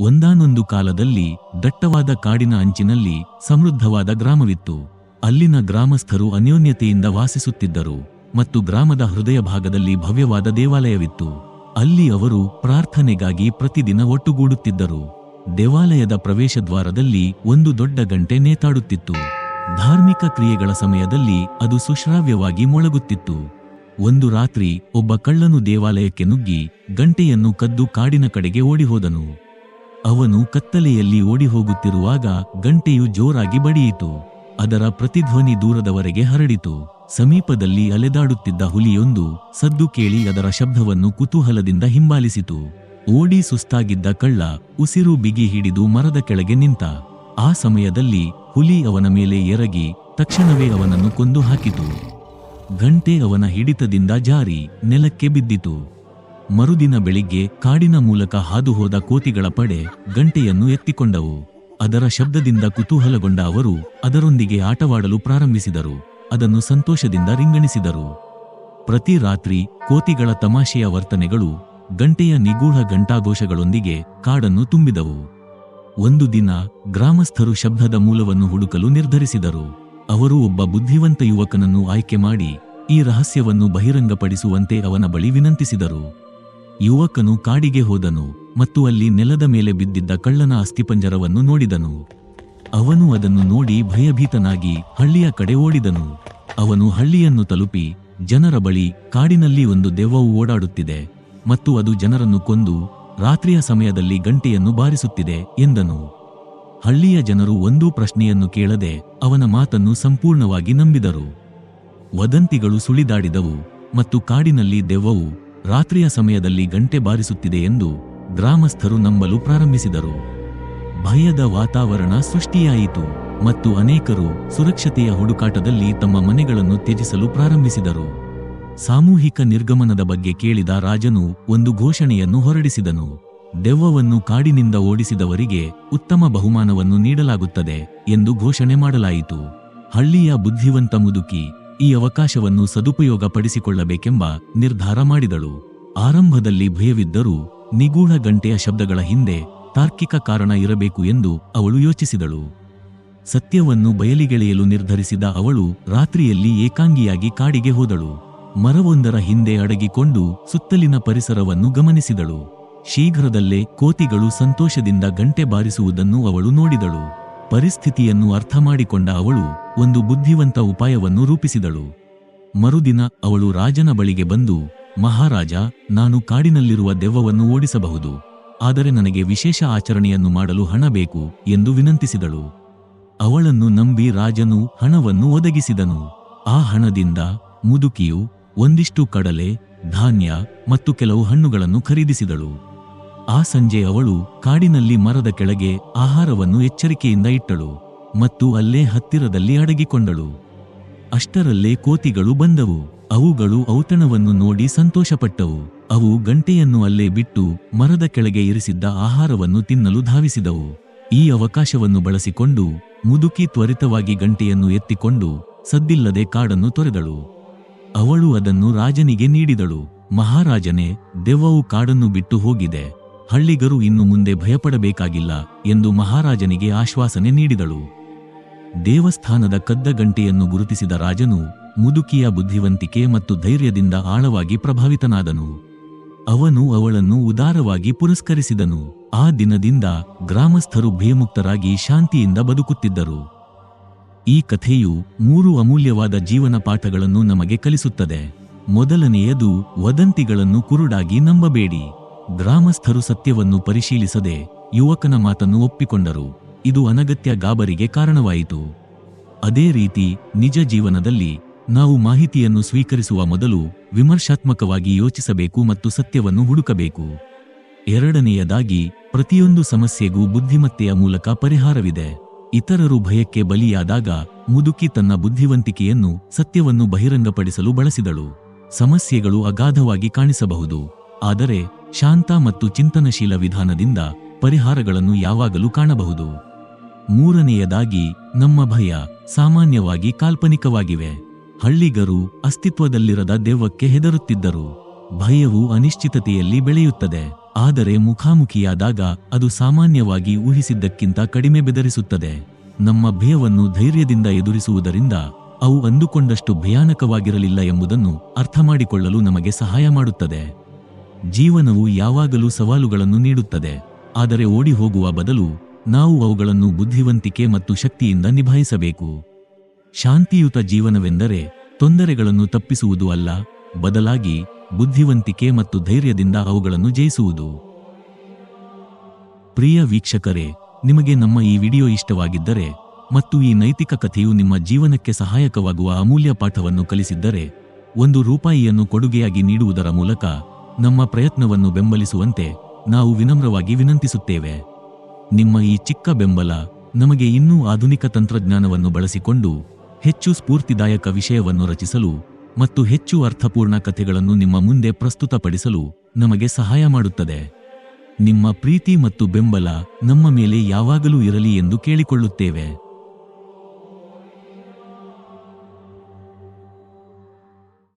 ಒಂದಾನೊಂದು ಕಾಲದಲ್ಲಿ ದಟ್ಟವಾದ ಕಾಡಿನ ಅಂಚಿನಲ್ಲಿ ಸಮೃದ್ಧವಾದ ಗ್ರಾಮವಿತ್ತು. ಅಲ್ಲಿನ ಗ್ರಾಮಸ್ಥರು ಅನ್ಯೋನ್ಯತೆಯಿಂದ ವಾಸಿಸುತ್ತಿದ್ದರು ಮತ್ತು ಗ್ರಾಮದ ಹೃದಯ ಭಾಗದಲ್ಲಿ ಭವ್ಯವಾದ ದೇವಾಲಯವಿತ್ತು. ಅಲ್ಲಿ ಅವರು ಪ್ರಾರ್ಥನೆಗಾಗಿ ಪ್ರತಿದಿನ ಒಟ್ಟುಗೂಡುತ್ತಿದ್ದರು. ದೇವಾಲಯದ ಪ್ರವೇಶದ್ವಾರದಲ್ಲಿ ಒಂದು ದೊಡ್ಡ ಗಂಟೆ ನೇತಾಡುತ್ತಿತ್ತು. ಧಾರ್ಮಿಕ ಕ್ರಿಯೆಗಳ ಸಮಯದಲ್ಲಿ ಅದು ಸುಶ್ರಾವ್ಯವಾಗಿ ಮೊಳಗುತ್ತಿತ್ತು. ಒಂದು ರಾತ್ರಿ ಒಬ್ಬ ಕಳ್ಳನು ದೇವಾಲಯಕ್ಕೆ ನುಗ್ಗಿ ಗಂಟೆಯನ್ನು ಕದ್ದು ಕಾಡಿನ ಕಡೆಗೆ ಓಡಿಹೋದನು. ಅವನು ಕತ್ತಲೆಯಲ್ಲಿ ಓಡಿಹೋಗುತ್ತಿರುವಾಗ ಗಂಟೆಯು ಜೋರಾಗಿ ಬಡಿಯಿತು. ಅದರ ಪ್ರತಿಧ್ವನಿ ದೂರದವರೆಗೆ ಹರಡಿತು. ಸಮೀಪದಲ್ಲಿ ಅಲೆದಾಡುತ್ತಿದ್ದ ಹುಲಿಯೊಂದು ಸದ್ದು ಕೇಳಿ ಅದರ ಶಬ್ದವನ್ನು ಕುತೂಹಲದಿಂದ ಹಿಂಬಾಲಿಸಿತು. ಓಡಿ ಸುಸ್ತಾಗಿದ್ದ ಕಳ್ಳ ಉಸಿರು ಬಿಗಿ ಹಿಡಿದು ಮರದ ಕೆಳಗೆ ನಿಂತ. ಆ ಸಮಯದಲ್ಲಿ ಹುಲಿ ಅವನ ಮೇಲೆ ಎರಗಿ ತಕ್ಷಣವೇ ಅವನನ್ನು ಕೊಂದು ಹಾಕಿತು. ಗಂಟೆ ಅವನ ಹಿಡಿತದಿಂದ ಜಾರಿ ನೆಲಕ್ಕೆ ಬಿದ್ದಿತು. ಮರುದಿನ ಬೆಳಿಗ್ಗೆ ಕಾಡಿನ ಮೂಲಕ ಹಾದುಹೋದ ಕೋತಿಗಳ ಪಡೆ ಗಂಟೆಯನ್ನು ಎತ್ತಿಕೊಂಡವು. ಅದರ ಶಬ್ದದಿಂದ ಕುತೂಹಲಗೊಂಡ ಅವರು ಅದರೊಂದಿಗೆ ಆಟವಾಡಲು ಪ್ರಾರಂಭಿಸಿದರು. ಅದನ್ನು ಸಂತೋಷದಿಂದ ರಿಂಗಣಿಸಿದರು. ಪ್ರತಿ ರಾತ್ರಿ ಕೋತಿಗಳ ತಮಾಷೆಯ ವರ್ತನೆಗಳು ಗಂಟೆಯ ನಿಗೂಢ ಘಂಟಾಘೋಷಗಳೊಂದಿಗೆ ಕಾಡನ್ನು ತುಂಬಿದವು. ಒಂದು ದಿನ ಗ್ರಾಮಸ್ಥರು ಶಬ್ದದ ಮೂಲವನ್ನು ಹುಡುಕಲು ನಿರ್ಧರಿಸಿದರು. ಅವರು ಒಬ್ಬ ಬುದ್ಧಿವಂತ ಯುವಕನನ್ನು ಆಯ್ಕೆ ಮಾಡಿ ಈ ರಹಸ್ಯವನ್ನು ಬಹಿರಂಗಪಡಿಸುವಂತೆ ಅವನ ಬಳಿ ವಿನಂತಿಸಿದರು. ಯುವಕನು ಕಾಡಿಗೆ ಹೋದನು ಮತ್ತು ಅಲ್ಲಿ ನೆಲದ ಮೇಲೆ ಬಿದ್ದಿದ್ದ ಕಳ್ಳನ ಅಸ್ಥಿಪಂಜರವನ್ನು ನೋಡಿದನು. ಅವನು ಅದನ್ನು ನೋಡಿ ಭಯಭೀತನಾಗಿ ಹಳ್ಳಿಯ ಕಡೆ ಓಡಿದನು. ಅವನು ಹಳ್ಳಿಯನ್ನು ತಲುಪಿ ಜನರ ಬಳಿ ಕಾಡಿನಲ್ಲಿ ಒಂದು ದೆವ್ವವು ಓಡಾಡುತ್ತಿದೆ ಮತ್ತು ಅದು ಜನರನ್ನು ಕೊಂದು ರಾತ್ರಿಯ ಸಮಯದಲ್ಲಿ ಗಂಟೆಯನ್ನು ಬಾರಿಸುತ್ತಿದೆ ಎಂದನು. ಹಳ್ಳಿಯ ಜನರು ಒಂದೂ ಪ್ರಶ್ನೆಯನ್ನು ಕೇಳದೆ ಅವನ ಮಾತನ್ನು ಸಂಪೂರ್ಣವಾಗಿ ನಂಬಿದರು. ವದಂತಿಗಳು ಸುಳಿದಾಡಿದವು ಮತ್ತು ಕಾಡಿನಲ್ಲಿ ದೆವ್ವವು ರಾತ್ರಿಯ ಸಮಯದಲ್ಲಿ ಗಂಟೆ ಬಾರಿಸುತ್ತಿದೆ ಎಂದು ಗ್ರಾಮಸ್ಥರು ನಂಬಲು ಪ್ರಾರಂಭಿಸಿದರು. ಭಯದ ವಾತಾವರಣ ಸೃಷ್ಟಿಯಾಯಿತು ಮತ್ತು ಅನೇಕರು ಸುರಕ್ಷತೆಯ ಹುಡುಕಾಟದಲ್ಲಿ ತಮ್ಮ ಮನೆಗಳನ್ನು ತ್ಯಜಿಸಲು ಪ್ರಾರಂಭಿಸಿದರು. ಸಾಮೂಹಿಕ ನಿರ್ಗಮನದ ಬಗ್ಗೆ ಕೇಳಿದ ರಾಜನು ಒಂದು ಘೋಷಣೆಯನ್ನು ಹೊರಡಿಸಿದನು. ದೆವ್ವವನ್ನು ಕಾಡಿನಿಂದ ಓಡಿಸಿದವರಿಗೆ ಉತ್ತಮ ಬಹುಮಾನವನ್ನು ನೀಡಲಾಗುತ್ತದೆ ಎಂದು ಘೋಷಣೆ ಮಾಡಲಾಯಿತು. ಹಳ್ಳಿಯ ಬುದ್ಧಿವಂತ ಮುದುಕಿ ಈ ಅವಕಾಶವನ್ನು ಸದುಪಯೋಗಪಡಿಸಿಕೊಳ್ಳಬೇಕೆಂಬ ನಿರ್ಧಾರ ಮಾಡಿದಳು. ಆರಂಭದಲ್ಲಿ ಭಯವಿದ್ದರೂ ನಿಗೂಢ ಗಂಟೆಯ ಶಬ್ದಗಳ ಹಿಂದೆ ತಾರ್ಕಿಕ ಕಾರಣ ಇರಬೇಕು ಎಂದು ಅವಳು ಯೋಚಿಸಿದಳು. ಸತ್ಯವನ್ನು ಬಯಲಿಗೆಳೆಯಲು ನಿರ್ಧರಿಸಿದ ಅವಳು ರಾತ್ರಿಯಲ್ಲಿ ಏಕಾಂಗಿಯಾಗಿ ಕಾಡಿಗೆ ಹೋದಳು. ಮರವೊಂದರ ಹಿಂದೆ ಅಡಗಿಕೊಂಡು ಸುತ್ತಲಿನ ಪರಿಸರವನ್ನು ಗಮನಿಸಿದಳು. ಶೀಘ್ರದಲ್ಲೇ ಕೋತಿಗಳು ಸಂತೋಷದಿಂದ ಗಂಟೆ ಬಾರಿಸುವುದನ್ನು ಅವಳು ನೋಡಿದಳು. ಪರಿಸ್ಥಿತಿಯನ್ನು ಅರ್ಥ ಮಾಡಿಕೊಂಡ ಅವಳು ಒಂದು ಬುದ್ಧಿವಂತ ಉಪಾಯವನ್ನು ರೂಪಿಸಿದಳು. ಮರುದಿನ ಅವಳು ರಾಜನ ಬಳಿಗೆ ಬಂದು, ಮಹಾರಾಜ, ನಾನು ಕಾಡಿನಲ್ಲಿರುವ ದೆವ್ವವನ್ನು ಓಡಿಸಬಹುದು. ಆದರೆ ನನಗೆ ವಿಶೇಷ ಆಚರಣೆಯನ್ನು ಮಾಡಲು ಹಣ ಬೇಕು, ಎಂದು ವಿನಂತಿಸಿದಳು. ಅವಳನ್ನು ನಂಬಿ ರಾಜನು ಹಣವನ್ನು ಒದಗಿಸಿದನು. ಆ ಹಣದಿಂದ ಮುದುಕಿಯು ಒಂದಿಷ್ಟು ಕಡಲೆ, ಧಾನ್ಯ ಮತ್ತು ಕೆಲವು ಹಣ್ಣುಗಳನ್ನು ಖರೀದಿಸಿದಳು. ಆ ಸಂಜೆ ಅವಳು ಕಾಡಿನಲ್ಲಿ ಮರದ ಕೆಳಗೆ ಆಹಾರವನ್ನು ಎಚ್ಚರಿಕೆಯಿಂದ ಇಟ್ಟಳು ಮತ್ತು ಅಲ್ಲೇ ಹತ್ತಿರದಲ್ಲಿ ಅಡಗಿಕೊಂಡಳು. ಅಷ್ಟರಲ್ಲೇ ಕೋತಿಗಳು ಬಂದವು. ಅವುಗಳು ಔತಣವನ್ನು ನೋಡಿ ಸಂತೋಷಪಟ್ಟವು. ಅವು ಗಂಟೆಯನ್ನು ಅಲ್ಲೇ ಬಿಟ್ಟು ಮರದ ಕೆಳಗೆ ಇರಿಸಿದ್ದ ಆಹಾರವನ್ನು ತಿನ್ನಲು ಧಾವಿಸಿದವು. ಈ ಅವಕಾಶವನ್ನು ಬಳಸಿಕೊಂಡು ಮುದುಕಿ ತ್ವರಿತವಾಗಿ ಗಂಟೆಯನ್ನು ಎತ್ತಿಕೊಂಡು ಸದ್ದಿಲ್ಲದೆ ಕಾಡನ್ನು ತೊರೆದಳು. ಅವಳು ಅದನ್ನು ರಾಜನಿಗೆ ನೀಡಿದಳು. ಮಹಾರಾಜನೇ, ದೆವ್ವವು ಕಾಡನ್ನು ಬಿಟ್ಟು ಹೋಗಿದೆ. ಹಳ್ಳಿಗರು ಇನ್ನು ಮುಂದೆ ಭಯಪಡಬೇಕಾಗಿಲ್ಲ ಎಂದು ಮಹಾರಾಜನಿಗೆ ಆಶ್ವಾಸನೆ ನೀಡಿದಳು. ದೇವಸ್ಥಾನದ ಕದ್ದ ಗಂಟೆಯನ್ನು ಗುರುತಿಸಿದ ರಾಜನು ಮುದುಕಿಯ ಬುದ್ಧಿವಂತಿಕೆ ಮತ್ತು ಧೈರ್ಯದಿಂದ ಆಳವಾಗಿ ಪ್ರಭಾವಿತನಾದನು. ಅವನು ಅವಳನ್ನು ಉದಾರವಾಗಿ ಪುರಸ್ಕರಿಸಿದನು. ಆ ದಿನದಿಂದ ಗ್ರಾಮಸ್ಥರು ಭಯಮುಕ್ತರಾಗಿ ಶಾಂತಿಯಿಂದ ಬದುಕುತ್ತಿದ್ದರು. ಈ ಕಥೆಯು ಮೂರು ಅಮೂಲ್ಯವಾದ ಜೀವನ ಪಾಠಗಳನ್ನು ನಮಗೆ ಕಲಿಸುತ್ತದೆ. ಮೊದಲನೆಯದು ವದಂತಿಗಳನ್ನು ಕುರುಡಾಗಿ ನಂಬಬೇಡಿ. ಗ್ರಾಮಸ್ಥರು ಸತ್ಯವನ್ನು ಪರಿಶೀಲಿಸದೆ ಯುವಕನ ಮಾತನ್ನು ಒಪ್ಪಿಕೊಂಡರು. ಇದು ಅನಗತ್ಯ ಗಾಬರಿಗೆ ಕಾರಣವಾಯಿತು. ಅದೇ ರೀತಿ ನಿಜ ಜೀವನದಲ್ಲಿ ನಾವು ಮಾಹಿತಿಯನ್ನು ಸ್ವೀಕರಿಸುವ ಮೊದಲು ವಿಮರ್ಶಾತ್ಮಕವಾಗಿ ಯೋಚಿಸಬೇಕು ಮತ್ತು ಸತ್ಯವನ್ನು ಹುಡುಕಬೇಕು. ಎರಡನೆಯದಾಗಿ, ಪ್ರತಿಯೊಂದು ಸಮಸ್ಯೆಗೂ ಬುದ್ಧಿಮತ್ತೆಯ ಮೂಲಕ ಪರಿಹಾರವಿದೆ. ಇತರರು ಭಯಕ್ಕೆ ಬಲಿಯಾದಾಗ ಮುದುಕಿ ತನ್ನ ಬುದ್ಧಿವಂತಿಕೆಯನ್ನು ಸತ್ಯವನ್ನು ಬಹಿರಂಗಪಡಿಸಲು ಬಳಸಿದಳು. ಸಮಸ್ಯೆಗಳು ಅಗಾಧವಾಗಿ ಕಾಣಿಸಬಹುದು. ಆದರೆ ಶಾಂತ ಮತ್ತು ಚಿಂತನಶೀಲ ವಿಧಾನದಿಂದ ಪರಿಹಾರಗಳನ್ನು ಯಾವಾಗಲೂ ಕಾಣಬಹುದು. ಮೂರನೆಯದಾಗಿ, ನಮ್ಮ ಭಯ ಸಾಮಾನ್ಯವಾಗಿ ಕಾಲ್ಪನಿಕವಾಗಿವೆ. ಹಳ್ಳಿಗರು ಅಸ್ತಿತ್ವದಲ್ಲಿರದ ದೆವ್ವಕ್ಕೆ ಹೆದರುತ್ತಿದ್ದರು. ಭಯವು ಅನಿಶ್ಚಿತತೆಯಲ್ಲಿ ಬೆಳೆಯುತ್ತದೆ. ಆದರೆ ಮುಖಾಮುಖಿಯಾದಾಗ ಅದು ಸಾಮಾನ್ಯವಾಗಿ ಊಹಿಸಿದ್ದಕ್ಕಿಂತ ಕಡಿಮೆ ಬೆದರಿಸುತ್ತದೆ. ನಮ್ಮ ಭಯವನ್ನು ಧೈರ್ಯದಿಂದ ಎದುರಿಸುವುದರಿಂದ ಅವು ಅಂದುಕೊಂಡಷ್ಟು ಭಯಾನಕವಾಗಿರಲಿಲ್ಲ ಎಂಬುದನ್ನು ಅರ್ಥಮಾಡಿಕೊಳ್ಳಲು ನಮಗೆ ಸಹಾಯ ಮಾಡುತ್ತದೆ. ಜೀವನವು ಯಾವಾಗಲೂ ಸವಾಲುಗಳನ್ನು ನೀಡುತ್ತದೆ. ಆದರೆ ಓಡಿ ಹೋಗುವ ಬದಲು ನಾವು ಅವುಗಳನ್ನು ಬುದ್ಧಿವಂತಿಕೆ ಮತ್ತು ಶಕ್ತಿಯಿಂದ ನಿಭಾಯಿಸಬೇಕು. ಶಾಂತಿಯುತ ಜೀವನವೆಂದರೆ ತೊಂದರೆಗಳನ್ನು ತಪ್ಪಿಸುವುದು ಅಲ್ಲ, ಬದಲಾಗಿ ಬುದ್ಧಿವಂತಿಕೆ ಮತ್ತು ಧೈರ್ಯದಿಂದ ಅವುಗಳನ್ನು ಜಯಿಸುವುದು. ಪ್ರಿಯ ವೀಕ್ಷಕರೇ, ನಿಮಗೆ ನಮ್ಮ ಈ ವಿಡಿಯೋ ಇಷ್ಟವಾಗಿದ್ದರೆ ಮತ್ತು ಈ ನೈತಿಕ ಕಥೆಯು ನಿಮ್ಮ ಜೀವನಕ್ಕೆ ಸಹಾಯಕವಾಗುವ ಅಮೂಲ್ಯ ಪಾಠವನ್ನು ಕಲಿಸಿದ್ದರೆ, ಒಂದು ರೂಪಾಯಿಯನ್ನು ಕೊಡುಗೆಯಾಗಿ ನೀಡುವುದರ ಮೂಲಕ ನಮ್ಮ ಪ್ರಯತ್ನವನ್ನು ಬೆಂಬಲಿಸುವಂತೆ ನಾವು ವಿನಮ್ರವಾಗಿ ವಿನಂತಿಸುತ್ತೇವೆ. ನಿಮ್ಮ ಈ ಚಿಕ್ಕ ಬೆಂಬಲ ನಮಗೆ ಇನ್ನೂ ಆಧುನಿಕ ತಂತ್ರಜ್ಞಾನವನ್ನು ಬಳಸಿಕೊಂಡು ಹೆಚ್ಚು ಸ್ಫೂರ್ತಿದಾಯಕ ವಿಷಯವನ್ನು ರಚಿಸಲು ಮತ್ತು ಹೆಚ್ಚು ಅರ್ಥಪೂರ್ಣ ಕಥೆಗಳನ್ನು ನಿಮ್ಮ ಮುಂದೆ ಪ್ರಸ್ತುತಪಡಿಸಲು ನಮಗೆ ಸಹಾಯ ಮಾಡುತ್ತದೆ. ನಿಮ್ಮ ಪ್ರೀತಿ ಮತ್ತು ಬೆಂಬಲ ನಮ್ಮ ಮೇಲೆ ಯಾವಾಗಲೂ ಇರಲಿ ಎಂದು ಕೇಳಿಕೊಳ್ಳುತ್ತೇವೆ.